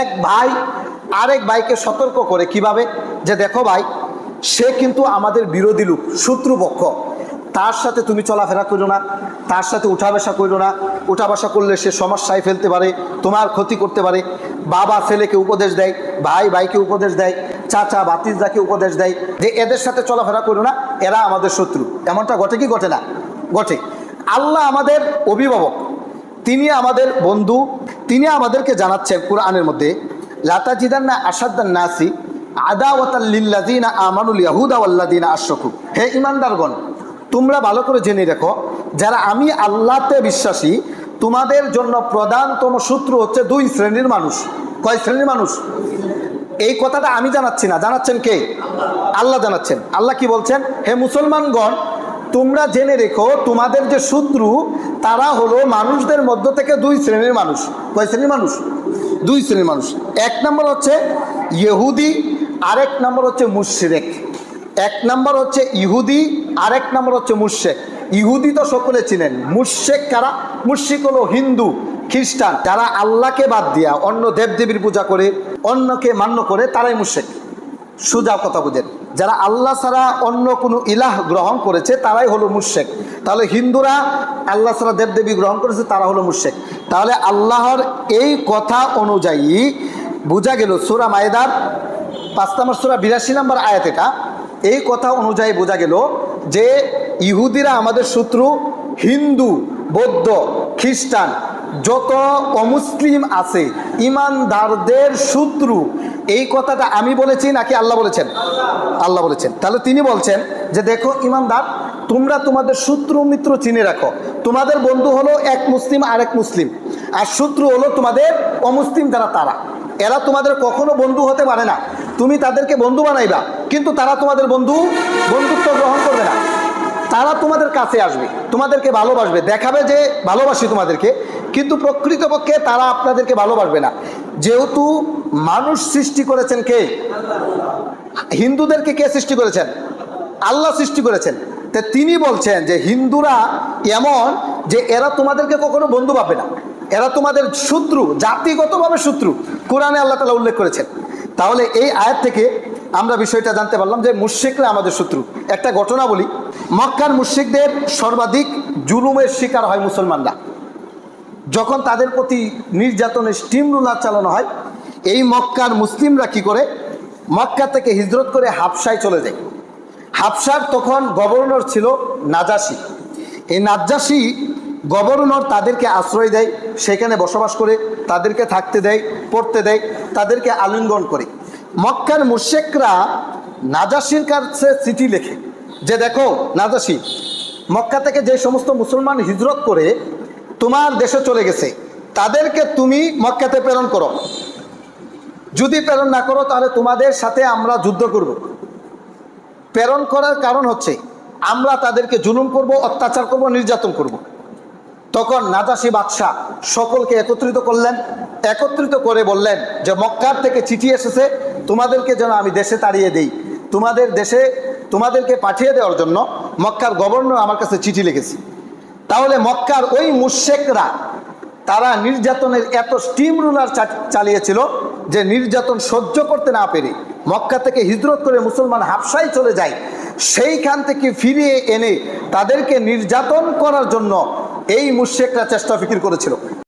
এক ভাই আরেক ভাইকে সতর্ক করে কীভাবে? যে দেখো ভাই, সে কিন্তু আমাদের বিরোধী লোক, শত্রুপক্ষ। তার সাথে তুমি চলাফেরা করো না, তার সাথে উঠা বসা করো না। উঠা বসা করলে সে সমস্যায় ফেলতে পারে, তোমার ক্ষতি করতে পারে। বাবা ছেলেকে উপদেশ দেয়, ভাই ভাইকে উপদেশ দেয়, চাচা বাতিজাকে উপদেশ দেয় যে এদের সাথে চলাফেরা করো না, এরা আমাদের শত্রু। এমনটা ঘটে কি ঘটে না? ঘটে। আল্লাহ আমাদের অভিভাবক, তিনি আমাদের বন্ধু তিনি আমাদেরকে জানাচ্ছেন কোরআনের মধ্যে লাতা জিদান্না আসাদ্দান নাসি আদাওয়াতাল্লিল্লাদিনা আমানুল ইয়াহুদা ওয়াল্লাদিনা আশরাকু। হে ইমানদারগণ, তোমরা ভালো করে জেনে রেখো, যারা আমি আল্লাহতে বিশ্বাসী, তোমাদের জন্য প্রধানতম সূত্র হচ্ছে দুই শ্রেণির মানুষ। কয় শ্রেণির মানুষ? এই কথাটা আমি জানাচ্ছি না। জানাচ্ছেন কে? আল্লাহ জানাচ্ছেন। আল্লাহ কি বলছেন? হে মুসলমানগণ তোমরা জেনে রেখো, তোমাদের যে শত্রু, তারা হলো মানুষদের মধ্য থেকে দুই শ্রেণির মানুষ। কয় শ্রেণির মানুষ? দুই শ্রেণির মানুষ। এক নম্বর হচ্ছে ইহুদি, আরেক নম্বর হচ্ছে মুশরেক। এক নম্বর হচ্ছে ইহুদি, আরেক নম্বর হচ্ছে মুর্শেক ইহুদি তো সকলে চিনেন। মুর্শেক কারা? মুর্শিক হলো হিন্দু, খ্রিস্টান। যারা আল্লাহকে বাদ দিয়া অন্য দেবদেবীর পূজা করে, অন্যকে মান্য করে, তারাই মুর্শেক সোজা কথা বুঝেন। যারা আল্লাহ ছাড়া অন্য কোনো ইলাহ গ্রহণ করেছে, তারাই হলো মুর্শেক তাহলে হিন্দুরা আল্লাহ ছাড়া দেবদেবী গ্রহণ করেছে, তারা হলো মুর্শেক তাহলে আল্লাহর এই কথা অনুযায়ী বোঝা গেল সুরা মায়েদার পাঁচ নম্বর সুরা বিরাশি নম্বর আয়াত এটা। এই কথা অনুযায়ী বোঝা গেল যে ইহুদিরা আমাদের শত্রু, হিন্দু, বৌদ্ধ, খ্রিস্টান, যত অমুসলিম আছে, ইমানদারদের শত্রু এই কথাটা আমি বলেছি নাকি আল্লাহ বলেছেন? আল্লাহ বলেছেন। তাহলে তিনি বলছেন যে দেখো ইমানদার, তোমরা তোমাদের শত্রু মিত্র চিনে রাখো। তোমাদের বন্ধু হলো এক মুসলিম আর এক মুসলিম। আর শত্রু হলো তোমাদের অমুসলিম যারা তারা। এরা তোমাদের কখনো বন্ধু হতে পারে না। তুমি তাদেরকে বন্ধু বানাইবা, কিন্তু তারা তোমাদের বন্ধু, বন্ধুত্ব গ্রহণ করবে না। তারা তোমাদের কাছে আসবে, তোমাদেরকে ভালোবাসবে, দেখাবে যে ভালোবাসি তোমাদেরকে, কিন্তু প্রকৃতপক্ষে তারা আপনাদেরকে ভালোবাসবে না। যেহেতু মানুষ সৃষ্টি করেছেন কে? হিন্দুদেরকে কে সৃষ্টি করেছেন? আল্লাহ সৃষ্টি করেছেন। তা তিনি বলছেন যে হিন্দুরা এমন যে এরা তোমাদেরকে কখনো বন্ধু পাবে না। এরা তোমাদের শত্রু, জাতিগতভাবে শত্রু। কোরআনে আল্লাহ তালা উল্লেখ করেছেন। তাহলে এই আয়াত থেকে আমরা বিষয়টা জানতে পারলাম যে মুশ্রিকরা আমাদের শত্রু। একটা ঘটনা বলি, মক্কার মুশ্রিকদের সর্বাধিক জুলুমের শিকার হয় মুসলমানরা। যখন তাদের প্রতি নির্যাতনের স্টিম রুলার চালানো হয় এই মক্কার মুসলিমরা কি করে? মক্কা থেকে হিজরত করে হাফসায় চলে যায়। হাফসার তখন গভর্নর ছিল নাজাসি। এই নাজ্জাসি গভর্নর তাদেরকে আশ্রয় দেয়, সেখানে বসবাস করে, তাদেরকে থাকতে দেয়, পড়তে দেয়, তাদেরকে আলিঙ্গন করে। মক্কার মুশেকরা নাজাসির কাছে চিঠি লেখে যে, দেখো নাজাসি, মক্কা থেকে যে সমস্ত মুসলমান হিজরত করে তোমার দেশে চলে গেছে। তাদেরকে তুমি মক্কাতে প্রেরণ করো। যদি প্রেরণ না করো, তাহলে তোমাদের সাথে আমরা যুদ্ধ করব। প্রেরণ করার কারণ হচ্ছে, আমরা তাদেরকে জুলুম করব, অত্যাচার করব, নির্যাতন করব। তখন নাজাসি বাদশাহ সকলকে একত্রিত করলেন, একত্রিত করে বললেন যে, মক্কার থেকে চিঠি এসেছে, তোমাদেরকে যেন আমি দেশে তাড়িয়ে দেই। তোমাদের দেশে, তোমাদেরকে পাঠিয়ে দেওয়ার জন্য মক্কার গভর্নর আমার কাছে চিঠি লিখেছে। তাহলে মক্কার ওই মুশেকরা তারা নির্যাতনের এত স্টিম রুলার চালিয়েছিল যে নির্যাতন সহ্য করতে না পেরে মক্কা থেকে হিজরত করে মুসলমান হাফসাই চলে যায়, সেইখান থেকে ফিরিয়ে এনে তাদেরকে নির্যাতন করার জন্য এই মুর্শেকরা চেষ্টা ফিকির করেছিল।